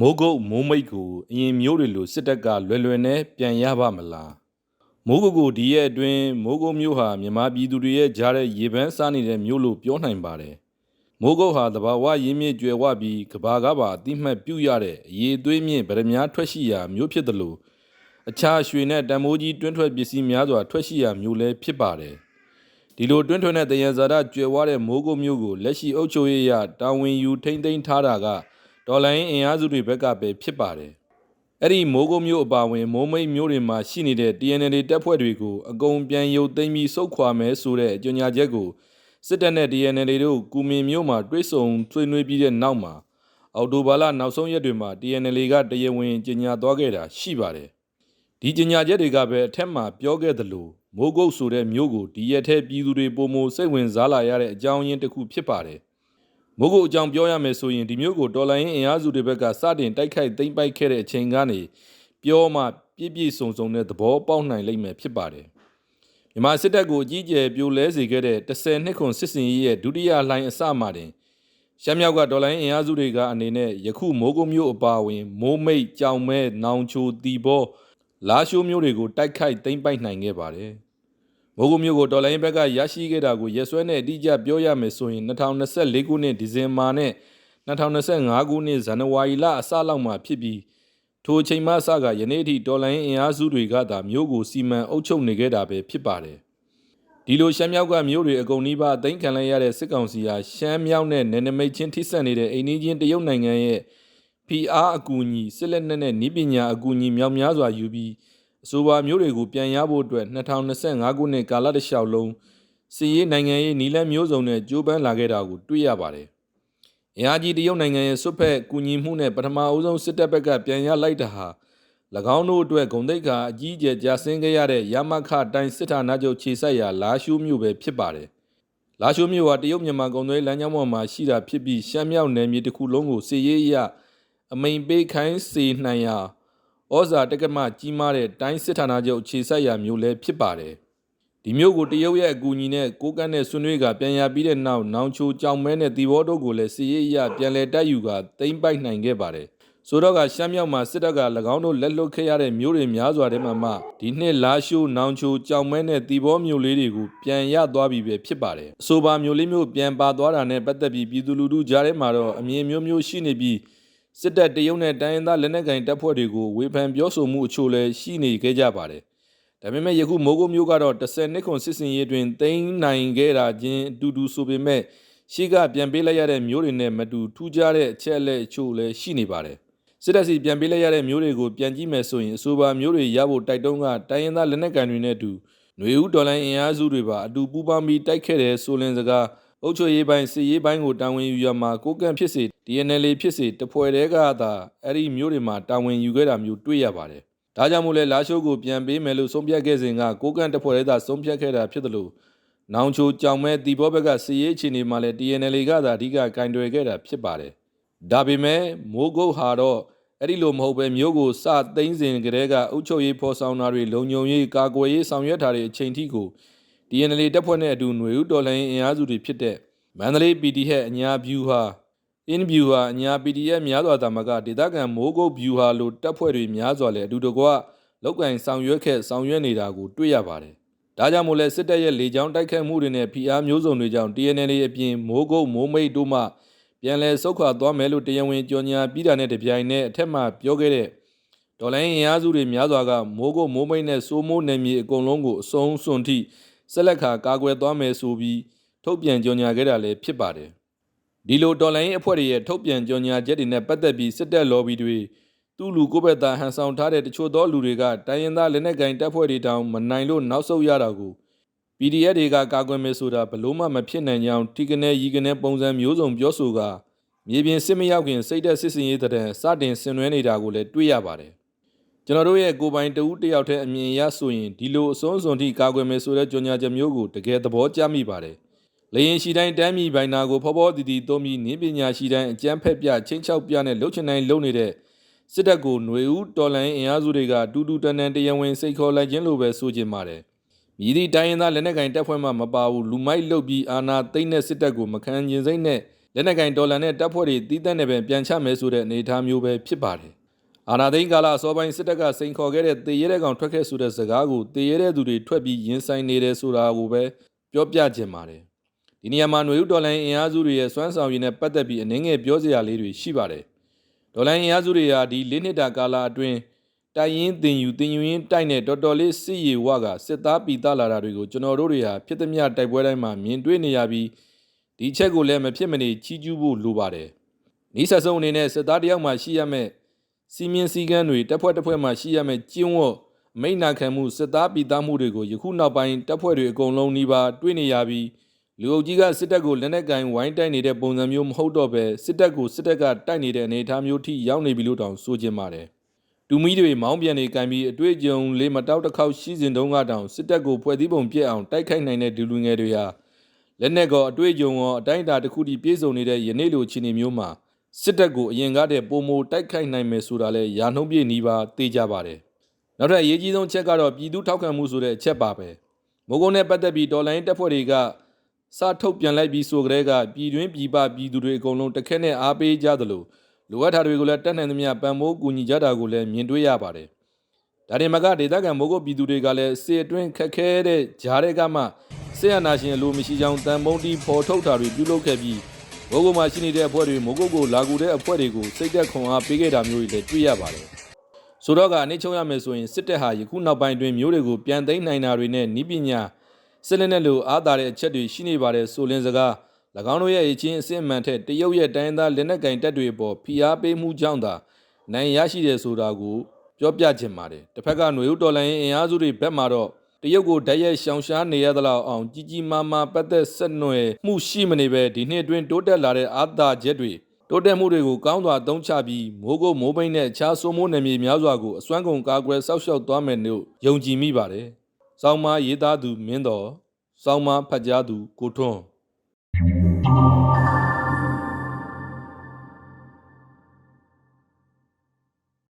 မိုးကုတ်မိုးမိတ်ကိုအရင်မျိုးတွေလိုစစ်တပ်ကလွယ်လွယ်နဲ့ပြန်ရပါမလားမိုးကုတ်ကိုဒီရဲ့အတွင်းမိုးကုတ်မျိုးဟာမြန်မာပြည်သူတွေရဲ့ကြားတဲ့ရေပန်းစားနေတဲ့မျိုးလို့ပြောနိုင်ပါတယ်မိုးကုတ်ဟာတဘာဝရင်းမြစ်ကျွယ်ဝပြီးကဘာကပါအတိမှတ်ပြုရတဲ့အရေးသွေးမြင့်ဗရမ ्या ထွက်ရှိရာမျိုးဖြစ်တယ်လို့အခြားရွှေနဲ့တံမိုးကြီးတွင်းထွက်ပစ္စည်းများစွာထွက်ရှိရာမျိုးလည်းဖြစ်ပါတယ်ဒီလိုတွင်းထွက်တဲ့တယံဇာတကျွယ်ဝတဲ့မိုးကုတ်မျိုးကိုလက်ရှိအုပ်ချုပ်ရေးရတာဝန်ယူထိမ့်သိမ်းထားတာက ဒေါ်လာရင်းအင်အားစုတွေဘက်ကပဲဖြစ်ပါတယ်။အဲ့ဒီမိုးကုတ်မျိုးအပါဝင်မိုးမိတ်မျိုးတွေမှာရှိနေတဲ့ TNL တပ်ဖွဲ့တွေကိုအကုန်ပြန်ရုပ်သိမ်းပြီးစုခွာမယ်ဆိုတဲ့အကြညာချက်ကိုစစ်တပ်နဲ့ TNL တို့ကုမင်မျိုးမှာတွိတ်ဆုံဆွေးနွေးပြီးတဲ့နောက်မှာအော်တိုဘာလနောက်ဆုံးရက်တွေမှာ TNL ကတရားဝင်ကြေညာသွားခဲ့တာရှိပါတယ်။ဒီကြေညာချက်တွေကပဲအထက်မှာပြောခဲ့သလိုမိုးကုတ်ဆိုတဲ့မျိုးကိုဒီရက်ထဲပြည်သူတွေပုံမစိတ်ဝင်စားလာရတဲ့အကြောင်းရင်းတစ်ခုဖြစ်ပါတယ်။ မိုးကုတ်အကြောင်းပြောရမယ်ဆိုရင်ဒီမျိုးကိုတော်လိုင်းအင်အားစုတွေဘက်ကစတင်တိုက်ခိုက်သိမ်းပိုက်ခဲ့တဲ့အချိန်ကနေပြောမှပြည့်ပြည့်စုံစုံတဲ့သဘောပေါက်နိုင်လိမ့်မယ်ဖြစ်ပါတယ်မြန်မာစစ်တပ်ကိုအကြီးအကျယ်ပြိုလဲစေခဲ့တဲ့10နှစ်ခွန်စစ်စင်ရေးရဲ့ဒုတိယလှိုင်းအစမှတင်ရှမ်းမြောက်ကဒေါ်လာအင်အားစုတွေကအနေနဲ့ယခုမိုးကုတ်မျိုးအပါဝင်မိုးမိတ်ကြောင်မဲနောင်ချိုတီဘောလာရှိုးမျိုးတွေကိုတိုက်ခိုက်သိမ်းပိုက်နိုင်ခဲ့ပါတယ်။ မိုးကုမျိုးကိုဒေါ်လာရင်းဘက်ကရရှိခဲ့တာကိုရက်စွဲနဲ့အတိအကျပြောရမယ်ဆိုရင်2024ခုနှစ်ဒီဇင်ဘာနဲ့2025ခုနှစ်ဇန်နဝါရီလအစလောက်မှာဖြစ်ပြီးထိုအချိန်မှအစကယနေ့အထိဒေါ်လာရင်းအင်အားစုတွေကသာမျိုးကိုစီမံအုပ်ချုပ်နေခဲ့တာပဲဖြစ်ပါတယ်ဒီလိုရှမ်းမြောက်ကမျိုးတွေအကုန်နီးပါးအသိမ်းခံလိုက်ရတဲ့စစ်ကောင်စီဟာရှမ်းမြောက်နဲ့နယ်နိမိတ်ချင်းထိစပ်နေတဲ့အိန္ဒိချင်းတရုတ်နိုင်ငံရဲ့ PR အကူအညီစစ်လက်နက်နဲ့နည်းပညာအကူအညီမြောက်များစွာယူပြီး အဆိုပါမျိုးတွေကိုပြန်ရဖို့အတွက်2025ခုနှစ်ကာလတစ်လျှောက်လုံးစီးရေးနိုင်ငံရေးနီလန်းမျိုးစုံနဲ့ကြိုးပမ်းလာခဲ့တာကိုတွေ့ရပါတယ်။အင်အားကြီးတရုတ်နိုင်ငံရဲ့စွတ်ဖက်ကူညီမှုနဲ့ပထမအဦးဆုံးစစ်တပ်ဘက်ကပြန်ရလိုက်တာဟာ၎င်းတို့အတွက်ဂုံတိတ်ကအကြီးအကျယ်ကြာဆင်းခဲ့ရတဲ့ရမခတိုင်းစစ်ဌာနချုပ်ခြေဆက်ရာလာရှိုးမြို့ပဲဖြစ်ပါတယ်။လာရှိုးမြို့ဟာတရုတ်မြန်မာဂုံသွေးလမ်းကြောင်းပေါ်မှာရှိတာဖြစ်ပြီးရှမ်းမြောက်နယ်မြေတစ်ခုလုံးကိုစီရေးအရအမိန်ပေးခိုင်းစေနိုင်ရာ ဩဇာတက္ကမကြီးမားတဲ့တိုင်းစစ်ဌာနချုပ်ခြေဆက်ရာမျိုးလည်းဖြစ်ပါတယ်။ဒီမျိုးကိုတရုတ်ရဲ့အကူအညီနဲ့ကိုကန့်နဲ့ဆွနွေးကပြန်ရပြီးတဲ့နောက်နောင်ချိုကြောင်မဲနဲ့တီဘောတို့ကိုလည်းစီရေးရပြန်လဲတိုက်ယူကသိမ်းပိုက်နိုင်ခဲ့ပါတယ်။ဆိုတော့ကရှမ်းမြောက်မှာစစ်တပ်က၎င်းတို့လက်လွတ်ခဲ့ရတဲ့မျိုးတွေများစွာထဲမှာမှဒီနှစ်လာရှိုးနောင်ချိုကြောင်မဲနဲ့တီဘောမျိုးလေးတွေကိုပြန်ရသွားပြီပဲဖြစ်ပါတယ်။အဆိုပါမျိုးလေးမျိုးပြန်ပါသွားတာနဲ့ပတ်သက်ပြီးပြည်သူလူထုကြားထဲမှာတော့အမြင်မျိုးမျိုးရှိနေပြီး စစ်တပ်တရုတ်နဲ့တိုင်းရင်းသားလက်နက်ကိုင်တပ်ဖွဲ့တွေကိုဝေဖန်ပြောဆိုမှုအချို့လည်းရှိနေခဲ့ကြပါတယ်။ဒါပေမဲ့ယခုမိုးကုတ်မျိုးကတော့10နှစ်ခွန်စစ်စင်ရေးတွင်သိမ်းနိုင်ခဲ့တာချင်းအတူတူဆိုပေမဲ့ရှိကပြန်ပေးလိုက်ရတဲ့မျိုးတွေနဲ့မတူထူးခြားတဲ့အချက်အလက်အချို့လည်းရှိနေပါတယ်။စစ်တပ်စီပြန်ပေးလိုက်ရတဲ့မျိုးတွေကိုပြန်ကြည့်မယ်ဆိုရင်အဆိုပါမျိုးတွေရဖို့တိုက်တွန်းကတိုင်းရင်းသားလက်နက်ကိုင်တွေနဲ့အတူຫນွေဦးဒေါ်လာအင်အားစုတွေပါအတူပူးပေါင်းပြီးတိုက်ခဲ့တဲ့ဆိုလင်စကား အုပ်ချုပ်ရေးပိုင်းစီရေးပိုင်းကိုတာဝန်ယူရမှာကိုကန့်ဖြစ်စေ DNL ဖြစ်စေတပွဲတည်းကသာအဲ့ဒီမျိုးတွေမှာတာဝန်ယူခဲ့တာမျိုးတွေ့ရပါတယ်။ဒါကြောင့်မို့လဲလာရှိုးကိုပြန်ပေးမယ်လို့ဆုံးဖြတ်ခဲ့စဉ်ကကိုကန့်တပွဲတည်းသာဆုံးဖြတ်ခဲ့တာဖြစ်တယ်လို့နောင်ချိုကြောင်မဲတီဘောဘက်ကစီရေးအခြေအနေမှာလဲ DNL ကသာအဓိကကင်တွယ်ခဲ့တာဖြစ်ပါတယ်။ဒါပေမဲ့မိုးကုတ်ဟာတော့အဲ့ဒီလိုမဟုတ်ပဲမျိုးကိုစသိမ်းစဉ်ကတည်းကအုပ်ချုပ်ရေးဖော်ဆောင်တာတွေလုံခြုံရေးကာကွယ်ရေးဆောင်ရွက်တာတွေအချိန်ထိကို DNL တပ်ဖွဲ့နဲ့အတူຫນွေဦးတော်လိုင်းအင်အားစုတွေဖြစ်တဲ့မန္တလေး PDF အညာဗျူဟာ in view ဟာအညာ PDF များစွာတာမကဒေသခံမိုးကုတ် view ဟာလို့တပ်ဖွဲ့တွေများစွာလည်းအတူတကွလောက်ကင်ဆောင်ရွက်ခဲ့ဆောင်ရွက်နေတာကိုတွေ့ရပါတယ်။ဒါကြောင့်မို့လဲစစ်တပ်ရဲ့လေကြောင်းတိုက်ခိုက်မှုတွေနဲ့ဖိအားမျိုးစုံတွေကြောင့် TNL အပြင်မိုးကုတ်မိုးမိတ်တို့မှပြန်လည်ဆုတ်ခွာသွားမယ်လို့တရားဝင်ကြေညာပြီးတာနဲ့တပြိုင်နက်အထက်မှပြောခဲ့တဲ့ဒေါ်လာအင်အားစုတွေများစွာကမိုးကုတ်မိုးမိတ်နဲ့စိုးမိုးနယ်မြေအကုန်လုံးကိုအစုံစွန်ထိ ဆက်လက်ခါကာကွယ်သွားမယ်ဆိုပြီးထုတ်ပြန်ကြေညာခဲ့တာလည်းဖြစ်ပါတယ်။ဒီလိုတော်လိုင်းအဖွဲ့တွေရဲ့ထုတ်ပြန်ကြေညာချက်တွေနဲ့ပတ်သက်ပြီးစစ်တပ်လော်ဘီတွေသူ့လူကိုဘက်သားဟန်ဆောင်ထားတဲ့တချို့သောလူတွေကတိုင်းရင်းသားလက်နက်ကင်တပ်ဖွဲ့တွေတောင်မနိုင်လို့နောက်ဆုတ်ရတာကို PDF တွေကကာကွယ်မယ်ဆိုတာဘလို့မှမဖြစ်နိုင်ကြောင်းထိကနေရီကနေပုံစံမျိုးစုံပြောဆိုကမြေပြင်စစ်မရောက်ခင်စိတ်သက်စစ်စင်ရေးတဲ့စတင်ဆင်နွှဲနေတာကိုလည်းတွေ့ရပါတယ်။ ကျွန်တော်တို့ရဲ့ကိုပိုင်တဦးတယောက်တည်းအမြင်ရဆိုရင်ဒီလိုအစွန်းစွန်ထိကာကွယ်မယ်ဆိုတဲ့ကြေညာချက်မျိုးကိုတကယ်သဘောကျမိပါတယ်လေရင်ရှိတိုင်းတမ်းမြီပိုင်နာကိုဖော်ဖော်တည်တည်သုံးပြီးနင်းပညာရှိတိုင်းအကျန်းဖက်ပြချင်းချောက်ပြနဲ့လှုပ်ချင်တိုင်းလှုပ်နေတဲ့စစ်တပ်ကိုຫນွေဦးတော်လိုင်းအင်အားစုတွေကတူတူတန်တန်တရဝင်စိတ်ခေါ်လိုက်ခြင်းလိုပဲဆိုချင်ပါတယ်မြည်သည့်တိုင်းရင်းသားလက်နက်ကင်တပ်ဖွဲ့မှမပါဘူးလူမိုက်လုတ်ပြီးအာနာသိမ့်တဲ့စစ်တပ်ကိုမခံကျင်စိမ့်နဲ့လက်နက်ကင်ဒေါ်လာနဲ့တပ်ဖွဲ့တွေတီးတန့်နေပဲပြန်ချမယ်ဆိုတဲ့အနေအထားမျိုးပဲဖြစ်ပါတယ် အာနာသိန်းကာလအစောပိုင်းစစ်တပ်ကစိန်ခေါ်ခဲ့တဲ့တေရဲတဲ့ကောင်ထွက်ခဲ့ဆိုတဲ့စကားကိုတေရဲတဲ့သူတွေထွက်ပြီးရင်ဆိုင်နေတယ်ဆိုတာကိုပဲပြောပြခြင်းပါတယ်ဒီနေရာမှာຫນွေဥဒေါ်လာအင်အားစုတွေရဲ့စွမ်းဆောင်ရည်နဲ့ပတ်သက်ပြီးအနေငယ်ပြောစရာလေးတွေရှိပါတယ်ဒေါ်လာအင်အားစုတွေဟာဒီလေးနှစ်တာကာလအတွင်းတိုင်ရင်တင်ယူတင်ယူရင်းတိုက်နဲ့တော်တော်လေးစစ်ရည်ဝကစစ်သားပီတာလာတာတွေကိုကျွန်တော်တို့တွေဟာဖြစ်သမျှတိုက်ပွဲတိုင်းမှာမြင်တွေ့နေရပြီးဒီချက်ကိုလည်းမဖြစ်မနေချီးကျူးဖို့လိုပါတယ်။ဤဆက်ဆုံးအနေနဲ့စစ်သားတယောက်မှရှိရမယ့် စီမင်းစည်းကမ်းတွေတပ်ဖွဲ့တစ်ဖွဲ့မှရှိရမယ့်ကျင့်ဝတ်အမိန့်နာခံမှုစစ်သားပြည်သားမှုတွေကိုယခုနောက်ပိုင်းတပ်ဖွဲ့တွေအကုန်လုံးနှီးပါတွေ့နေရပြီးလူအုပ်ကြီးကစစ်တပ်ကိုလက်နက်ကင်ဝိုင်းတိုက်နေတဲ့ပုံစံမျိုးမဟုတ်တော့ပဲစစ်တပ်ကိုစစ်တပ်ကတိုက်နေတဲ့အနေအထားမျိုးထိရောက်နေပြီလို့တောင်ဆိုချင်ပါတယ်။တူမီတွေမောင်းပြန်နေကင်ပြီးအတွေ့အကြုံလေးမတောက်တစ်ခေါက်ရှိစဉ်တုန်းကတောင်စစ်တပ်ကိုဖွဲ့စည်းပုံပြည့်အောင်တိုက်ခိုက်နိုင်တဲ့ဒူလူငယ်တွေဟာလက်နက်ကောအတွေ့အကြုံရောအတိုင်းအတာတစ်ခုတည်းပြည့်စုံနေတဲ့ယနေ့လိုအခြေအနေမျိုးမှာ စစ်တပ်ကိုအရင်ကတည်းကပုံမတိုက်ခိုက်နိုင်မယ်ဆိုတာလဲရာနှုံးပြည့်နီးပါသိကြပါတယ်။နောက်ထပ်အရေးကြီးဆုံးအချက်ကတော့ပြည်သူထောက်ခံမှုဆိုတဲ့အချက်ပါပဲ။မိုးကုန်းနဲ့ပတ်သက်ပြီးဒေါ်လာရင်းတပ်ဖွဲ့တွေကစထုတ်ပြန်လိုက်ပြီးဆိုကြတဲ့ကပြည်တွင်းပြည်ပပြည်သူတွေအကုန်လုံးတစ်ခက်နဲ့အားပေးကြသလိုလိုအပ်တာတွေကိုလည်းတက်နိုင်သမျှပံ့ပိုးကူညီကြတာကိုလည်းမြင်တွေ့ရပါတယ်။ဒါတင်မကဒေသခံမိုးကုတ်ပြည်သူတွေကလည်းစေအတွင်းခက်ခဲတဲ့ဂျားတွေကမှဆေးရနာရှင်အလိုမရှိကြောင်းတန်ပုံးတီဖော်ထုတ်တာတွေပြုလုပ်ခဲ့ပြီး မိုးကုတ်မှာရှိနေတဲ့အဖွဲ့တွေမိုးကုတ်ကိုလာကူတဲ့အဖွဲ့တွေကိုစိတ်သက်ခွန်အားပေးခဲ့တာမျိုးတွေလည်းတွေ့ရပါတယ်။ဆိုတော့ကအနည်းချုပ်ရမယ်ဆိုရင်စစ်တပ်ဟာယခုနောက်ပိုင်းတွင်မျိုးတွေကိုပြန်သိမ်းနိုင်တာတွေနဲ့ဤပညာစစ်လက်နက်လိုအားသာတဲ့အချက်တွေရှိနေပါတယ်ဆိုလင်းစကား၎င်းတို့ရဲ့အချင်းအစစ်အမှန်ထက်တရုတ်ရဲ့တိုင်းသားလက်နက်ကင်တပ်တွေပေါ်ဖိအားပေးမှုကြောင့်သာနိုင်ရရှိတယ်ဆိုတာကိုပြောပြခြင်းပါတယ်တစ်ဖက်ကຫນွေဥတော်လိုင်းအင်အားစုတွေဘက်မှာတော့ တရုတ်ကိုဓာတ်ရိုက်ရှောင်ရှားနေရသလောက်အောင်ကြီးကြီးမားမားပတ်သက်ဆက်နွယ်မှုရှိမနေပဲဒီနှစ်အတွင်းတိုးတက်လာတဲ့အာသာချက်တွေတိုးတက်မှုတွေကိုကောင်းစွာသုံးချပြီးမိုးကုတ်မိုးပိန်းနဲ့အခြားစိုးမိုးနယ်မြေများစွာကိုအစွမ်းကုန်ကာကွယ်စောက်ရှောက်သွားမယ်လို့ယုံကြည်မိပါတယ်။စောင်းမရေးသားသူမင်းတော်စောင်းမဖတ်ကြားသူကိုထွန်း